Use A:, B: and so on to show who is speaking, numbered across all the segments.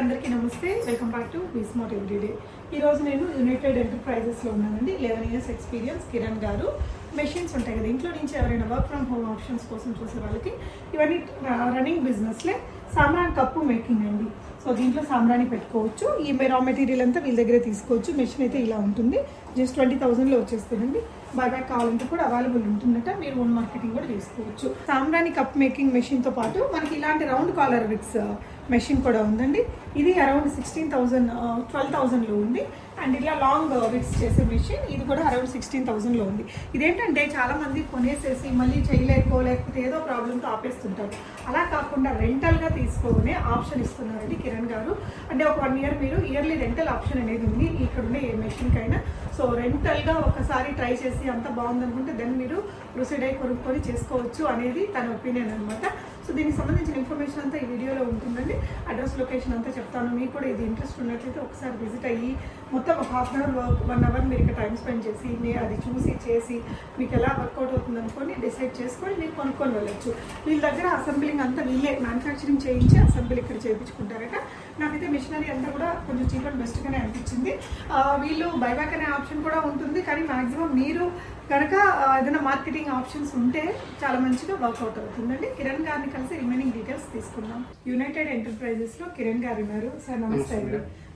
A: అందరికీ నమస్తే. Welcome back to Vsmart everyday ఈరోజు నేను యునైటెడ్ ఎంటర్ప్రైజెస్లో ఉన్నానండి. లెవెన్ ఇయర్స్ ఎక్స్పీరియన్స్ కిరణ్ గారు. మెషిన్స్ ఉంటాయి కదా ఇంట్లో నుంచి ఎవరైనా వర్క్ ఫ్రమ్ హోమ్ ఆప్షన్స్ కోసం చూసే వాళ్ళకి ఇవన్నీ రన్నింగ్ బిజినెస్లే సామ్రాన్ కప్పు మేకింగ్ అండి. సో దీంట్లో సామ్రాన్ని పెట్టుకోవచ్చు. ఈ రా మెటీరియల్ అంతా వీళ్ళ దగ్గరే తీసుకోవచ్చు. మెషిన్ అయితే ఇలా ఉంటుంది. జస్ట్ ట్వంటీ థౌజండ్లో వచ్చేస్తుందండి. బైబ్యాక్ కావాలంటే కూడా అవైలబుల్ ఉంటుందట. మీరు ఓన్ మార్కెటింగ్ కూడా చేసుకోవచ్చు. సామ్రాణి కప్ మేకింగ్ మెషిన్తో పాటు మనకి ఇలాంటి రౌండ్ కాలర్ విక్స్ మెషిన్ కూడా ఉందండి. ఇది అరౌండ్ సిక్స్టీన్ థౌజండ్ ట్వెల్వ్ థౌజండ్లో ఉంది. అండ్ ఇలా లాంగ్ విక్స్ చేసే మిషన్ ఇది కూడా అరౌండ్ సిక్స్టీన్ థౌజండ్లో ఉంది. ఇదేంటంటే చాలామంది కొనేసేసి మళ్ళీ చేయలేకో లేకపోతే ఏదో ప్రాబ్లంతో ఆపేస్తుంటారు. అలా కాకుండా రెంటల్గా తీసుకోనే ఆప్షన్ ఇస్తున్నారండి కిరణ్ గారు. అంటే ఒక వన్ ఇయర్ మీరు ఇయర్లీ రెంటల్ ఆప్షన్ అనేది ఉంది. ఇక్కడ ఉండే ఏ మెషిన్కైనా సో రెంటల్గా ఒకసారి ట్రై చేసి అంత బాగుందనుకుంటే దెన్ మీరు ప్రొసీడ్ అయి కొనుక్కొని చేసుకోవచ్చు అనేది తన ఒపీనియన్ అనమాట సో దీనికి సంబంధించిన ఇన్ఫర్మేషన్ అంతా ఈ వీడియోలో ఉంటుందండి. అడ్రస్ లొకేషన్ అంతా చెప్తాను. మీకు కూడా ఇది ఇంట్రెస్ట్ ఉన్నట్లయితే ఒకసారి విజిట్ అయ్యి మొత్తం ఒక half an hour work one hour మీరు ఇక్కడ టైం స్పెండ్ చేసి మీరు అది చూసి చేసి మీకు ఎలా వర్కౌట్ అవుతుంది అనుకొని డిసైడ్ చేసుకొని మీరు కొనుక్కొని వెళ్ళచ్చు. వీళ్ళ దగ్గర అసెంబ్లింగ్ అంతా వీళ్ళే మ్యానుఫ్యాక్చరింగ్ చేయించి అసెంబ్లీ ఇక్కడ చేయించుకుంటారట. నాకైతే మిషనరీ అంతా కూడా కొంచెం చీప్ అండ్ బెస్ట్గానే అనిపించింది. వీళ్ళు బైబ్యాక్ అనే ఆప్షన్ కూడా ఉంటుంది. కానీ మ్యాక్సిమం మీరు కనుక ఏదైనా మార్కెటింగ్ ఆప్షన్స్ ఉంటే చాలా మంచిగా వర్కౌట్ అవుతుందండి. కిరణ్ గారిని కలిసి రిమైనింగ్ డీటెయిల్స్ తీసుకుందాం. యునైటెడ్ ఎంటర్ప్రైజెస్లో కిరణ్ గారు ఉన్నారు. సార్ నమస్తే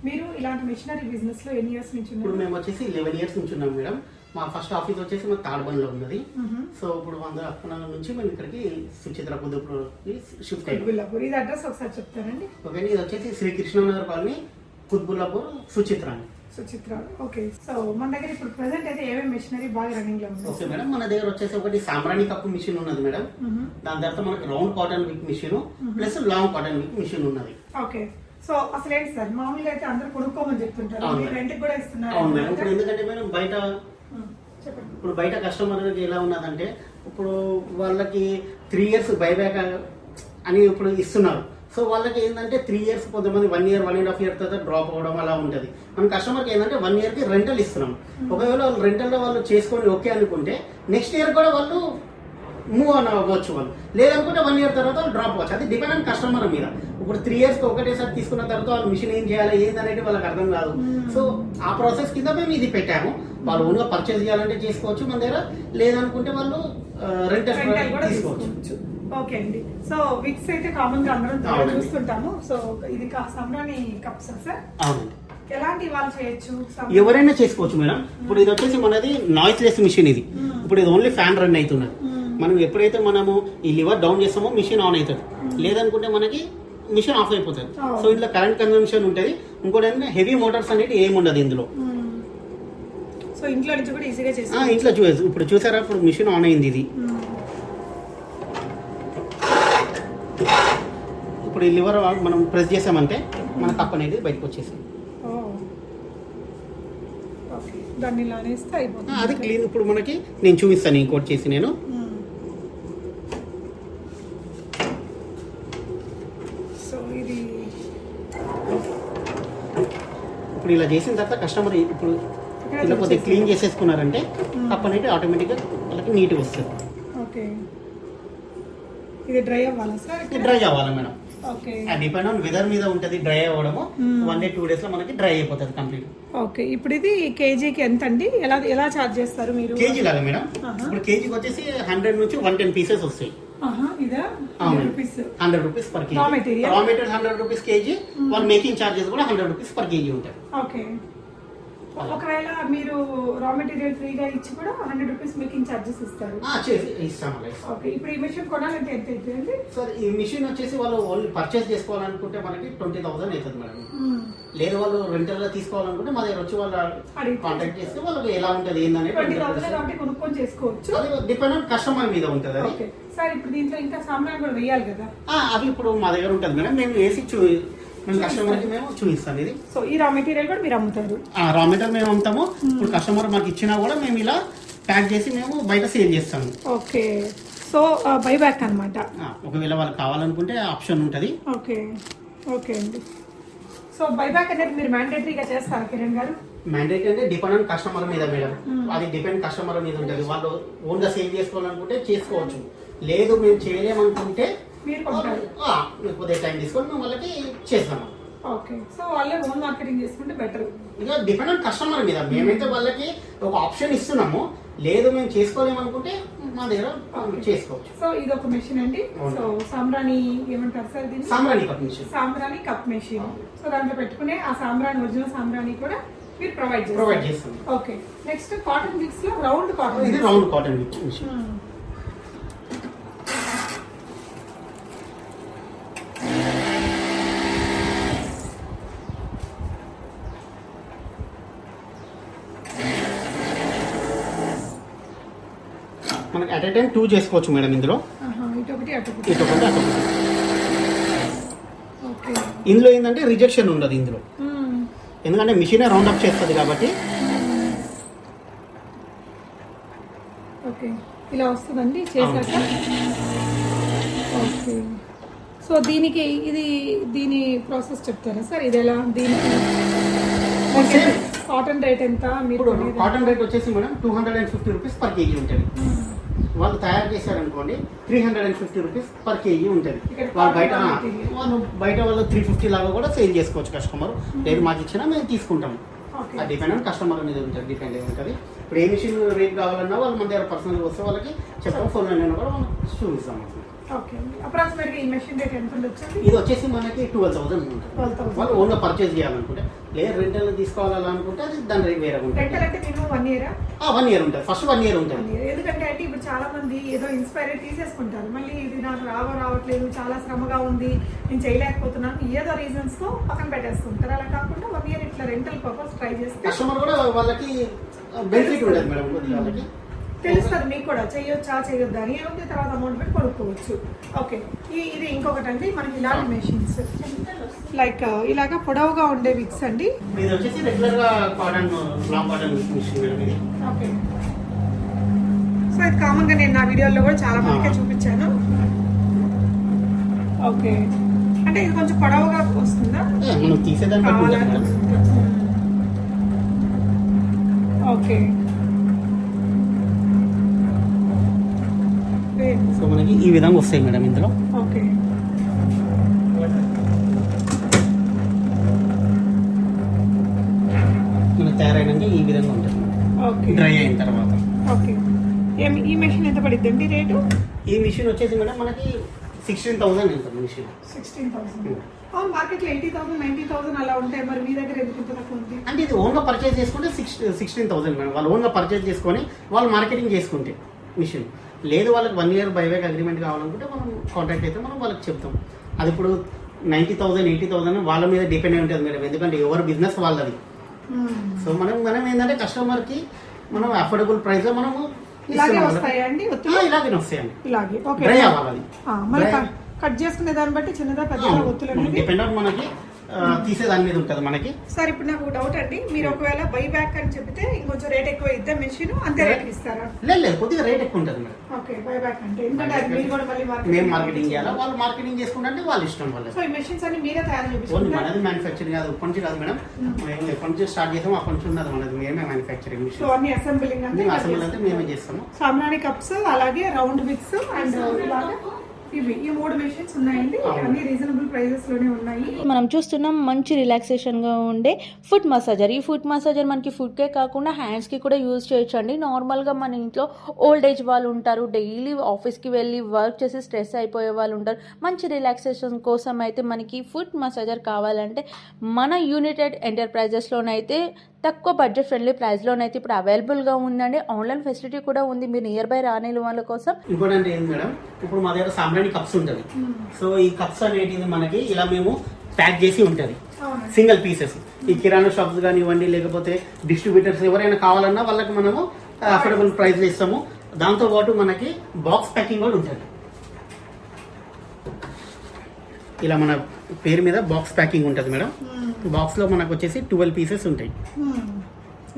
A: మీరు ఇలాంటి మిషనరీ బిజినెస్లో ఎన్ని ఇయర్స్ నుంచి
B: ఇప్పుడు మేము వచ్చేసి లెవెన్ ఇయర్స్ నుంచి ఉన్నాం మేడం మా ఫస్ట్ ఆఫీస్ వచ్చేసి మా తాడబండిలో ఉన్నది. సో ఇప్పుడు వంద అప్పనాల నుంచి మేము ఇక్కడికి సుచిత్ర కుదుపుకి షిఫ్ట్ అయ్యాం
A: ఇది అడ్రస్ ఒకసారి చెప్తారండి.
B: ఓకే ఇది వచ్చేసి శ్రీకృష్ణనగర్ కాలనీ కుత్బుల్లాపూర్ సుచిత్ర అండి.
A: సుచిత్ర ఓకే సో మన దగ్గర ఇప్పుడు ప్రెసెంట్ అయితే ఏమేమి మిషనరీ బాగా రన్నింగ్లో ఉంది
B: ఓకే మేడం మన దగ్గర వచ్చేసి ఒకటి సాంబ్రాణి కప్పు మిషన్ ఉన్నది మేడం. దాని తర్వాత మనకి round cotton wick machine plus long cotton wick machine ఉన్నది.
A: ఓకే సో అసలు ఏంటి సార్? మామూలుగా అయితే అందరూ కొనుక్కోమని చెప్తుంటారు. రెంట్కి కూడా ఇస్తున్నారు
B: అవును మేడం ఇప్పుడు ఎందుకంటే మేడం బయట ఇప్పుడు బయట కస్టమర్కి ఎలా ఉన్నదంటే ఇప్పుడు వాళ్ళకి త్రీ ఇయర్స్ బైబ్యాక్ అని ఇప్పుడు ఇస్తున్నారు. సో వాళ్ళకి ఏంటంటే త్రీ ఇయర్స్ కొంతమంది one year one and half year తర్వాత డ్రాప్ అవ్వడం అలా ఉంటుంది. మన కస్టమర్కి ఏంటంటే వన్ ఇయర్కి రెంటల్ ఇస్తున్నాం. ఒకవేళ వాళ్ళు రెంటల్లో వాళ్ళు చేసుకొని ఓకే అనుకుంటే నెక్స్ట్ ఇయర్ కూడా వాళ్ళు మూవ్ ఆన్ అవ్వచ్చు వాళ్ళు. లేదనుకుంటే వన్ ఇయర్ తర్వాత వాళ్ళు డ్రాప్ అవ్వచ్చు. అది డిపెండ్ ఆన్ కస్టమర్ మీద. ఇప్పుడు త్రీ ఇయర్స్ ఒకటేసారి తీసుకున్న తర్వాత వాళ్ళు మిషన్ ఏం చేయాలి ఏంది అనేది వాళ్ళకి అర్థం కాదు. సో ఆ ప్రాసెస్ కింద మేము ఇది పెట్టాము. వాళ్ళు ఓన్గా పర్చేస్ చేయాలంటే చేసుకోవచ్చు మన దగ్గర. లేదనుకుంటే వాళ్ళు రెంటల్ తీసుకోవచ్చు.
A: ఓకే అండి. సో విక్స్ అయితే కామన్గా అందరం. చూస్తుంటాము. సో ఇది కా- సంబ్రాణి కప్స్ సార్
B: అవునండి.
A: ఎలాంటి వాళ్ళు చేయొచ్చు?
B: ఎవరైనా చేసుకోవచ్చు మేడం. ఇప్పుడు ఇది వచ్చేసి మనది నాయిస్ లెస్ మిషన్ ఇది ఇప్పుడు ఇది ఓన్లీ ఫ్యాన్ రన్ అవుతున్నది. మనం ఎప్పుడైతే మనము ఈ లివర్ డౌన్ చేస్తామో మిషన్ ఆన్ అవుతుంది. లేదనుకుంటే మనకి మిషన్ ఆఫ్ అయిపోతుంది. సో ఇందులో కరెంట్ కన్జంప్షన్ ఉంటుంది. ఇంకోటి ఏంటంటే హెవీ మోటార్స్ అనేది ఏమి ఉండదు ఇందులో.
A: సో ఇంట్లో నుంచి కూడా ఈజీగా
B: ఆ,
A: చేసుకోవచ్చు.
B: ఇంట్లో చూ ఇప్పుడు చూసారా? ఇప్పుడు మిషన్ ఆన్ అయింది ఇది. ఇప్పుడు ఈ లివర్ మనం ప్రెస్ చేసామంటే మన కప్ అనేది బయటకు వచ్చేసింది.
A: దాన్ని అయిపోతుంది.
B: అది క్లీన్. ఇప్పుడు మనకి నేను చూపిస్తాను ఇంకోటి చేసి నేను.
A: సో ఇది
B: ఇప్పుడు ఇలా చేసిన తర్వాత కస్టమర్ ఇప్పుడు
A: వచ్చేసి-
B: క్లీన్ చేసేసుకున్నారంటే కప్ అనేది ఆటోమేటిక్గా వాళ్ళకి నీట్గా వస్తుంది.
A: ఓకే. ఇది డ్రై అవ్వాలా సార్?
B: డ్రై అవ్వాలి మేడం. డిపెండ్ ఆన్ వెదర్ మీద ఉంటుంది డ్రై అవ్వడము. వన్ డే టూ డేస్లో మనకి డ్రై అయిపోతుంది కంప్లీట్
A: ఓకే ఇప్పుడు ఇది కేజీకి ఎంత అండి ఎలా ఎలా చార్జ్ చేస్తారు మీరు?
B: కేజీ లాగా మేడం. ఇప్పుడు కేజీకి వచ్చేసి హండ్రెడ్ నుంచి వన్ టెన్ పీసెస్ వస్తాయి. Hundred rupees per kg? Raw material hundred rupees kg. వాళ్ళ మేకింగ్ చార్జెస్ కూడా హండ్రెడ్ రూపీస్ పర్ కేజీ ఉంటాయి.
A: ఓకే ఒకవేళ మీరు రా మెటీరియల్ ఫ్రీగా ఇచ్చి కూడా హండ్రెడ్ రూపీస్ మేకింగ్ చార్జెస్ ఇస్తారు.
B: చేసి ఇస్తాం
A: ఓకే ఇప్పుడు ఈ మిషన్ కొనాలంటే ఎంత అవుతుంది
B: సార్ ఈ మిషన్ వచ్చేసి వాళ్ళు ఓన్లీ పర్చేస్ చేసుకోవాలనుకుంటే మనకి ట్వంటీ థౌసండ్ అవుతుంది మేడం. లేదు వాళ్ళు రెంటల్గా తీసుకోవాలనుకుంటే మా దగ్గర వచ్చి వాళ్ళు కాంటాక్ట్ చేస్తే వాళ్ళకి ఎలా ఉంటుంది
A: కాబట్టి కొనుక్కొని చేసుకోవచ్చు.
B: అది డిపెండ్ ఆన్ కస్టమర్ మీద ఉంటుంది అది.
A: ఓకే సార్ ఇప్పుడు దీంట్లో ఇంకా సామాన్ కూడా వేయాలి కదా?
B: అవి ఇప్పుడు మా దగ్గర ఉంటుంది మేడం. మేము వేసి చూ మేము కస్టమర్కి మేము చూపిస్తాం ఇది.
A: సో ఈ రా మెటీరియల్ కూడా మీరు అమ్ముతారు.
B: రా మెటీరియల్ మేము అమ్ముతాము. ఇప్పుడు కస్టమర్ మాకు ఇచ్చినా కూడా మేము ఇలా ప్యాక్ చేసి మేము బయట సేల్ చేస్తాము.
A: ఓకే సో బైబ్యాక్ అన్నమాట.
B: ఆ, ఒకవేళ వాళ్ళకి కావాలనుకుంటే ఆప్షన్ ఉంటుంది.
A: ఓకే ఓకే అండి. సో బైబ్యాక్ అనేది మీరు మ్యాండేటరీగా చేస్తారా కిరణ్ గారు?
B: మ్యాండేట్ అంటే డిపెండ్ ఆన్ కస్టమర్ మీద మేడం. అది డిపెండ్ కస్టమర్ మీద ఉంటుంది. వాళ్ళు ఓన్గా సేల్ చేసుకోవాలనుకుంటే చేసుకోవచ్చు. లేదు మేము చేయలేమనుకుంటే
A: మీరు కొంటారు
B: కొద్దిగా టైం తీసుకొని మేము వాళ్ళకి చేస్తాము.
A: ఓకే. సో వాళ్ళే ఓన్ మార్కెటింగ్ చేసుకుంటే బెటర్.
B: ఇక డిపెండ్ ఆన్ కస్టమర్ మీద. మేమైతే వాళ్ళకి ఒక ఆప్షన్ ఇస్తున్నాము. లేదు మేము చేసుకోలేము అనుకుంటే మా దగ్గర చేసుకోవచ్చు.
A: సో ఇది ఒక మెషిన్ అండి. సో సాంబ్రాణి ఏమంటారు సార్ దీన్ని?
B: సాంబ్రాణి కప్ మిషన్
A: సాంబ్రాణి కప్ మెషిన్ సో దాంట్లో పెట్టుకునే ఆ సాంబ్రాణి ఒరిజినల్ సాంబ్రాణి కూడా మీరు ప్రొవైడ్
B: ప్రొవైడ్ చేస్తాం
A: ఓకే. నెక్స్ట్ కాటన్ మిక్స్లో రౌండ్ కాటన్
B: ఇది రౌండ్ కాటన్ మిషన్ మనకి అట్ ఎ టైం టూ చేసుకోవచ్చు మేడం ఇందులో. ఇందులో ఏంటంటే రిజెక్షన్ ఉండదు ఇందులో. ఎందుకంటే మిషనే రౌండ్ అప్ చేస్తుంది కాబట్టి.
A: ఓకే. ఇలా వస్తుందండి చేశాక? ఓకే. సో దీనికి ఇది దీని ప్రాసెస్ చెప్తారా సార్? ఇది ఎలా? దీనికి. కాటన్ రేట్ ఎంత? మీరు?
B: కాటన్ రేట్ వచ్చేసి madam two hundred and fifty rupees per kg ఉంటుంది. వాళ్ళు తయారు చేశారనుకోండి three hundred and fifty rupees per kg ఉంటుంది. వాళ్ళు బయట. వాళ్ళు బయట వాళ్ళు త్రీ ఫిఫ్టీ లాగా కూడా సేల్ చేసుకోవచ్చు కస్టమర్ లేదు మాకు ఇచ్చినా మేము తీసుకుంటాం.
A: ఓకే.
B: అది డిపెండ్ ఆన్ కస్టమర్ అనేది ఉంటుంది డిపెండ్ అయి ఉంటుంది. ఇప్పుడు ఏ మిషన్ రేట్ కావాలన్నా వాళ్ళు మన దగ్గర పర్సనల్గా వస్తే వాళ్ళకి చెప్తాం ఫోన్ అయినా కూడా మనం చూపిస్తాం.
A: ఓకే. గా ఈ మెషిన్ రేట్ ఎంత ఉండొచ్చు
B: ఇది వచ్చేసి మనకి ట్వెల్వ్ థౌసండ్ ఉంటుంది.
A: 12,000.
B: వాళ్ళు ఓన్గా పర్చేస్ చేయాలనుకుంటే లేదు రెంటల్ తీసుకోవాలనుకుంటే అది దాని రేట్ వేరే ఉంటుంది.
A: రెంటల్ అంటే మినిమం వన్ ఇయరా
B: వన్ ఇయర్ ఉంటుంది. ఫస్ట్ వన్ ఇయర్ ఉంటుంది.
A: ఎందుకంటే అంటే ఇప్పుడు చాలా మంది ఏదో ఇన్స్పైర్ తీసేసుకుంటారు. మళ్ళీ ఇది నాకు రావ రావట్లేదు చాలా శ్రమగా ఉంది నేను చేయలేకపోతున్నాను ఏదో రీజన్స్తో పక్కన పెట్టేస్తుంటారు అలా కాకుండా వన్ ఇయర్ ఇట్లా రెంటల్ పర్పస్ ట్రై చేస్తే
B: కస్టమర్ కూడా వాళ్ళకి బెనిఫిట్ ఉండదు మేడం వాళ్ళకి.
A: తెలుస్తుంది మీకు కూడా. చేయొచ్చా చేయొద్దా అని. ఏముంది? తర్వాత అమౌంట్ పెట్టి కొనుక్కోవచ్చు. ఓకే. ఈ ఇది ఇంకొకటి అండి మనకి ఇలాంటి మెషిన్స్ లైక్ ఇలాగా పొడవుగా ఉండే విక్స్ అండి.
B: ఇప్పుడు ఇది వచ్చేసి రెగ్యులర్గా cotton long cotton machine madam ఇది
A: ఓకే. సో ఇది కామన్గా నేను నా వీడియోలో కూడా చాలా మందికే చూపించాను. ఓకే. అంటే ఇది కొంచెం పొడవుగా వస్తుందా?
B: మనం తీసేదాన్ని
A: ఓకే.
B: సో మనకి ఈ విధంగా వస్తాయి మేడం ఇందులో.
A: ఓకే.
B: మనకి తయారైనాక ఈ విధంగా ఉంటుంది.
A: ఓకే.
B: డ్రై అయిన తర్వాత.
A: ఓకే. ఈ మెషిన్ ఎంత పడిద్ది అండి రేటు?
B: ఈ మిషన్ వచ్చేసి మేడం మనకి సిక్స్టీన్ థౌసండ్ ఉంటుంది మిషన్?
A: సిక్స్టీన్ థౌసండ్ మార్కెట్లో ఎయిటీ థౌసండ్ నైన్టీ థౌసండ్ అలా ఉంటాయి మరి మీ దగ్గర ఎందుకు ఇంత తక్కువ ఉంది?
B: అంటే ఇది ఓన్గా పర్చేజ్ చేసుకుంటే సిక్స్ సిక్స్టీన్ థౌసండ్ మేడం. వాళ్ళు ఓన్గా పర్చేజ్ చేసుకొని వాళ్ళు మార్కెటింగ్ చేసుకుంటే మిషన్. లేదు వాళ్ళకి వన్ ఇయర్ బైబ్యాక్ అగ్రిమెంట్ కావాలనుకుంటే మనం కాంటాక్ట్ అయితే మనం వాళ్ళకి చెప్తాం. అది ఇప్పుడు నైంటీ థౌసండ్ ఎయిటీ థౌసండ్ వాళ్ళ మీద డిపెండ్ అయి ఉంటుంది మేడం. ఎందుకంటే ఎవరి బిజినెస్ వాళ్ళది. సో మనం మనం ఏంటంటే కస్టమర్కి మనం అఫోర్డబుల్ ప్రైస్లో మనము
A: ఇలాగే
B: ఇస్తున్నాం
A: వస్తాయా అండి
B: ఆ,
A: ఒత్తులు
B: ఇలాగే వస్తాయండి.
A: ఇలాగే. ఓకే.
B: డ్రై అవ్వాలి
A: కట్ చేసుకునే దాన్ని బట్టి చిన్నదా పెద్దదా ఒత్తులు
B: డిపెండ్ ఆన్ మనకి తీసే దాని మీద ఉంటుంది మనకి.
A: సార్ ఇప్పుడు నాకు డౌట్ అండి. మీరు ఒకవేళ బై బ్యాక్ అని చెప్తే ఇంకొంచెం రేట్ ఎక్కువ ఇద్దా మెషిన్ అంతే రేట్ ఇస్తారా?
B: లేదు లేదు కొద్దిగా రేట్ ఎక్కువ ఉంటుంది మేడం.
A: ఓకే బై బ్యాక్ అంటే ఎందుకంటే అది మీరు కూడా మళ్ళీ
B: మేము మార్కెటింగ్ చేయాలా? వాళ్ళు మార్కెటింగ్ చేసుకుంటే వాళ్ళ ఇష్టం వాళ్ళకి
A: సో ఈ మెషిన్స్ అన్ని మీరే తయారు
B: ఓన్లీ
A: చేపిస్తున్నారు
B: మనది మ్యానుఫ్యాక్చరింగ్ కాదు ఇప్పటి నుంచి కాదు మేడం. మేము ఎప్పటి నుంచి స్టార్ట్ చేసాము అప్పటి నుంచి ఉన్నది మనది. మేమే మ్యానుఫ్యాక్చరింగ్
A: సో
B: మిషన్
A: అన్ని అసెంబ్లింగ్
B: మేము అసెంబ్లీ అయితే మేమే చేస్తాము.
A: సామ్రాణి కప్స్ అలాగే రౌండ్ మిక్స్ అండ్ ఇలాగా. ఇవి ఈ మూడు మెషిన్స్ ఉన్నాయండి.
B: అవును.
A: అన్ని రీజనబుల్ ప్రైజెస్లోనే ఉన్నాయి.
C: మనం చూస్తున్నాం మంచి రిలాక్సేషన్గా ఉండే ఫుట్ మసాజర్ ఈ ఫుట్ మసాజర్ మనకి ఫుట్కే కాకుండా హ్యాండ్స్కి కూడా యూజ్ చేయొచ్చు అండి నార్మల్గా మన ఇంట్లో ఓల్డ్ ఏజ్ వాళ్ళు ఉంటారు. డైలీ ఆఫీస్కి వెళ్ళి వర్క్ చేసి స్ట్రెస్ అయిపోయే వాళ్ళు ఉంటారు. మంచి రిలాక్సేషన్ కోసం అయితే మనకి ఫుట్ మసాజర్ కావాలంటే మన యునైటెడ్ ఎంటర్ప్రైజెస్లోనైతే తక్కువ బడ్జెట్ ఫ్రెండ్లీ ప్రైస్లోనైతే ఇప్పుడు అవైలబుల్గా ఉందండి. ఆన్లైన్ ఫెసిలిటీ కూడా ఉంది. మీరు నియర్ బై రాని వాళ్ళ కోసం.
B: ఇంకోటి అంటే ఏంది మేడం ఇప్పుడు మా దగ్గర సాంబ్రాణి కప్స్ ఉంటుంది. సో ఈ కప్స్ అనేటిది మనకి ఇలా మేము ప్యాక్ చేసి ఉంటుంది. సింగిల్ పీసెస్ ఈ కిరాణా షాప్స్ కానివ్వండి లేకపోతే డిస్ట్రిబ్యూటర్స్ ఎవరైనా కావాలన్నా వాళ్ళకి మనము అఫోర్డబుల్ ప్రైస్లో ఇస్తాము. దాంతో పాటు మనకి బాక్స్ ప్యాకింగ్ కూడా ఉంటుంది. ఇలా మన పేరు మీద బాక్స్ ప్యాకింగ్ ఉంటుంది మేడం బాక్స్లో మనకు వచ్చేసి ట్వెల్వ్ పీసెస్ ఉంటాయి.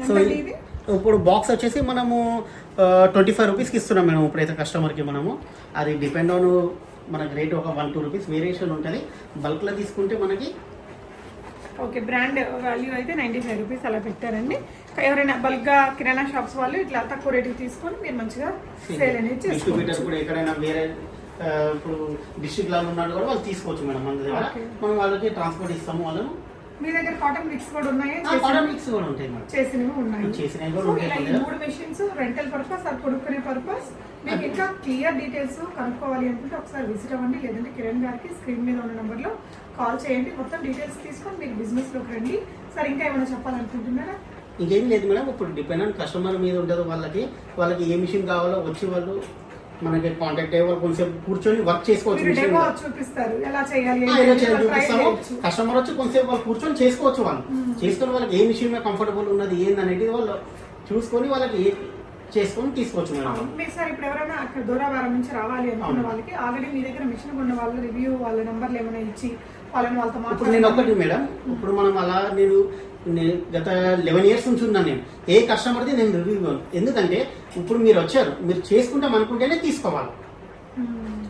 B: సో ఇప్పుడు బాక్స్ వచ్చేసి మనము ట్వంటీ ఫైవ్ రూపీస్కి ఇస్తున్నాం మేడం ఇప్పుడైతే కస్టమర్కి మనము. అది డిపెండ్ ఆన్ మనకి రేట్ ఒక వన్ టూ రూపీస్ వేరియేషన్ ఉంటుంది. బల్క్లో తీసుకుంటే మనకి
A: ఓకే బ్రాండ్ వాల్యూ అయితే నైంటీ ఫైవ్ రూపీస్ అలా పెట్టారండి. ఎవరైనా బల్క్గా కిరాణా షాప్స్ వాళ్ళు ఇట్లా తక్కువ రేటుకి తీసుకొని మీరు మంచిగా సేల్ అనేది
B: డిస్ట్రిబ్యూటర్ కూడా ఎక్కడైనా వేరే ఇప్పుడు డిస్ట్రిక్ట్ లెవెల్ ఉన్నాడు కూడా వాళ్ళు తీసుకోవచ్చు మేడం మన దగ్గర. మనం వాళ్ళకి ట్రాన్స్పోర్ట్ ఇస్తాము వాళ్ళను
A: మీ దగ్గర కాటన్ మిక్స్ కూడా ఉన్నాయి?
B: కాటన్ మిక్స్ కూడా ఉంటాయి
A: చేసినవి ఉన్నాయి.
B: చేసినవి కూడా ఉంటాయి
A: ఈ. మూడు మెషిన్స్ రెంటల్ పర్పస్ అది కొనుక్కునే పర్పస్ మీకు ఇంకా క్లియర్ డీటెయిల్స్ కనుక్కోవాలి అనుకుంటే ఒకసారి విజిట్ అవ్వండి. లేదంటే కిరణ్ గారికి స్క్రీన్ మీద ఉన్న నెంబర్లో కాల్ చేయండి. మొత్తం డీటెయిల్స్ తీసుకొని మీరు బిజినెస్లోకి రండి. సార్ ఇంకా ఏమైనా చెప్పాలనుకుంటున్నారా?
B: ఇంకేం లేదు మేడం. ఇప్పుడు డిపెండ్ ఆన్ కస్టమర్ మీద ఉంటుంది వాళ్ళకి. వాళ్ళకి ఏ మిషన్ కావాలో వచ్చి వాళ్ళు మనకి కాంటాక్ట్ అయ్యే వాళ్ళు కొంచెం కూర్చొని వర్క్ చేసుకోవచ్చు చూపిస్తాము. కస్టమర్ వచ్చి కొంచెం వాళ్ళు కూర్చొని చేసుకోవచ్చు వాళ్ళు. చేసుకొని వాళ్ళకి ఏ మిషన్ మీద కంఫర్టబుల్ ఉన్నది ఏంది అనేది వాళ్ళు చూసుకొని వాళ్ళకి చేసుకొని తీసుకోవచ్చు మేడం.
A: మీరు సార్ ఇప్పుడు ఎవరైనా అక్కడ దూరావారం నుంచి రావాలి అనుకున్న. వాళ్ళకి ఆల్రెడీ మీ దగ్గర మిషన్ ఉన్న వాళ్ళ రివ్యూ వాళ్ళ నెంబర్లు ఏమైనా ఇచ్చి వాళ్ళని వాళ్ళతో
B: ఇప్పుడు నేను ఒకటి మేడం. ఇప్పుడు మనం అలా నేను నేను గత లెవెన్ ఇయర్స్ నుంచి ఉన్నాను నేను. ఏ కస్టమర్ది నేను రివ్యూ ఇవ్వను ఎందుకంటే ఇప్పుడు మీరు వచ్చారు. మీరు చేసుకుంటాం అనుకుంటేనే తీసుకోవాలి.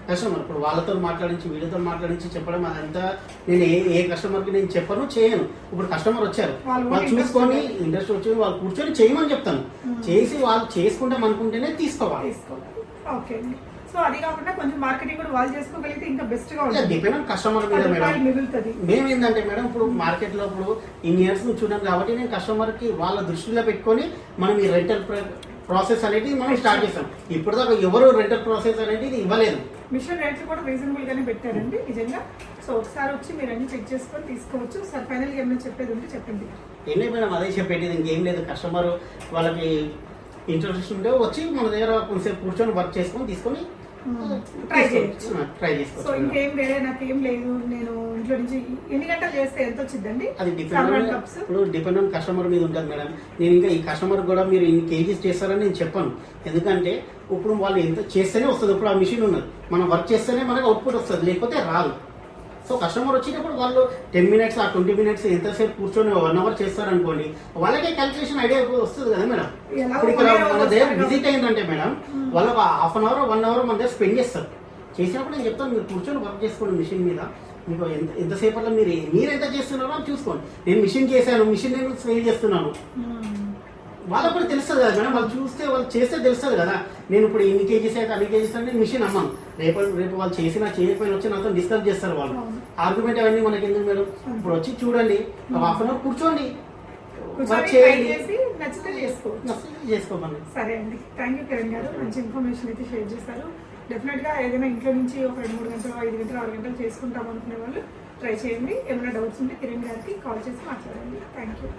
B: కస్టమర్ ఇప్పుడు వాళ్ళతో మాట్లాడించి వీళ్ళతో మాట్లాడించి చెప్పడం అదంతా నేను ఏ ఏ కస్టమర్కి నేను చెప్పను చేయను. ఇప్పుడు కస్టమర్ వచ్చారు.
A: వాళ్ళు
B: చూసుకొని ఇంట్రెస్ట్ వచ్చి వాళ్ళు కూర్చొని చేయమని చెప్తాను. చేసి వాళ్ళు చేసుకుంటాం అనుకుంటేనే తీసుకోవాలి.
A: ఓకే సో అది కాకుండా కొంచెం మార్కెటింగ్ కూడా వాళ్ళు చేసుకోగలిగితే ఇంకా బెస్ట్గా ఉంటుంది.
B: డిపెండ్ ఆన్ కస్టమర్ మీద మేడం
A: మిగులుతుంది.
B: మేము ఏంటంటే మేడం ఇప్పుడు మార్కెట్లో ఇప్పుడు ఇన్ని ఇయర్స్ నుంచి ఉన్నాం కాబట్టి నేను కస్టమర్కి వాళ్ళ దృష్టిలో పెట్టుకొని మనం ఈ రెంటల్ ప్రాసెస్ అనేది మనం స్టార్ట్ చేస్తాం. ఇప్పుడు దాకా ఎవరు రెంటల్ ప్రాసెస్ అనేది ఇవ్వలేదు.
A: మిషన్ రేట్లు కూడా రీజనబుల్ గానే పెట్టారండి నిజంగా. సో ఒకసారి వచ్చి మీరు అన్ని చెక్ చేసుకొని తీసుకోవచ్చు. సార్ ఫైనల్గా ఏమైనా చెప్పేది ఉంటే చెప్పండి.
B: ఏం లేదు మేడం అదే చెప్పేది ఇంకేం లేదు. కస్టమర్ వాళ్ళకి ఇంట్రెస్ట్ ఉంటే వచ్చి మన దగ్గర కొంచెం కూర్చొని వర్క్ చేసుకొని తీసుకొని
A: ట్రై చేయొచ్చు
B: ట్రై
A: సో
B: చేసుకోవచ్చు మేడం.
A: ఇంకేం వేరే నాకు ఏం లేదు. నేను ఇంట్లో నుంచి ఎన్ని గంటలు చేస్తే ఎంత వచ్చిందండి
B: అది డిపెండ్. ఇప్పుడు డిపెండ్ ఆన్ కస్టమర్ మీద ఉంటుంది మేడం నేను ఇంకా ఈ కస్టమర్ కూడా మీరు ఇన్ని కేజీస్ చేస్తారని నేను చెప్పాను. ఎందుకంటే ఇప్పుడు వాళ్ళు ఎంత చేస్తేనే వస్తుంది. ఇప్పుడు ఆ మిషన్ ఉన్నది. మనం వర్క్ చేస్తేనే మనకు అవుట్పుట్ వస్తుంది. లేకపోతే రాదు. సో కస్టమర్ వచ్చినప్పుడు వాళ్ళు టెన్ మినిట్స్ ఆ ట్వంటీ మినిట్స్ ఎంతసేపు కూర్చొని వన్ అవర్ చేస్తారనుకోండి వాళ్ళకే క్యాల్కులేషన్ ఐడియా వస్తుంది కదా మేడం. ఇప్పుడు ఇక్కడ మన దగ్గర విజిట్ అయిందంటే మేడం వాళ్ళు ఒక half an hour one hour మన దగ్గర స్పెండ్ చేస్తారు. చేసినప్పుడు నేను చెప్తాను మీరు కూర్చొని వర్క్ చేసుకోండి మిషన్ మీద. మీకు ఎంత ఎంతసేపట్లో మీరు మీరు ఎంత చేస్తున్నారో అని చూసుకోండి. నేను మిషన్ చేశాను మిషన్ నేను సేల్ చేస్తున్నాను. వాళ్ళకు కూడా తెలుస్తుంది కదా మేడం వాళ్ళు చూస్తే వాళ్ళు చేస్తే తెలుస్తుంది కదా. నేను ఇప్పుడు ఇన్ని కేజీస్ అయితే అన్ని కేజీస్ అంటే మిషన్ అమ్మాను. రేపు రేపు వాళ్ళు చేసినా చేయకపోయినా వచ్చి నాతో డిస్కస్ చేస్తారు వాళ్ళు. ఆర్గ్యుమెంట్ అవన్నీ మనకి ఎందుకు మేడం? ఇప్పుడు వచ్చి చూడండి హాఫ్ అన్ అవర్ కూర్చోండి.
A: సరే అండి. థ్యాంక్ యూ కిరణ్ గారు. మంచి ఇన్ఫర్మేషన్ అయితే షేర్ చేశారు. డెఫినెట్గా ఏదైనా ఇంట్లో నుంచి ఒక రెండు మూడు గంటలు ఐదు గంటలు ఆరు గంటలు చేసుకుంటాం అనుకునే వాళ్ళు ట్రై చేయండి. ఏమైనా డౌట్స్ ఉంటే కిరణ్ గారికి కాల్ చేసి మాట్లాడండి. Thank you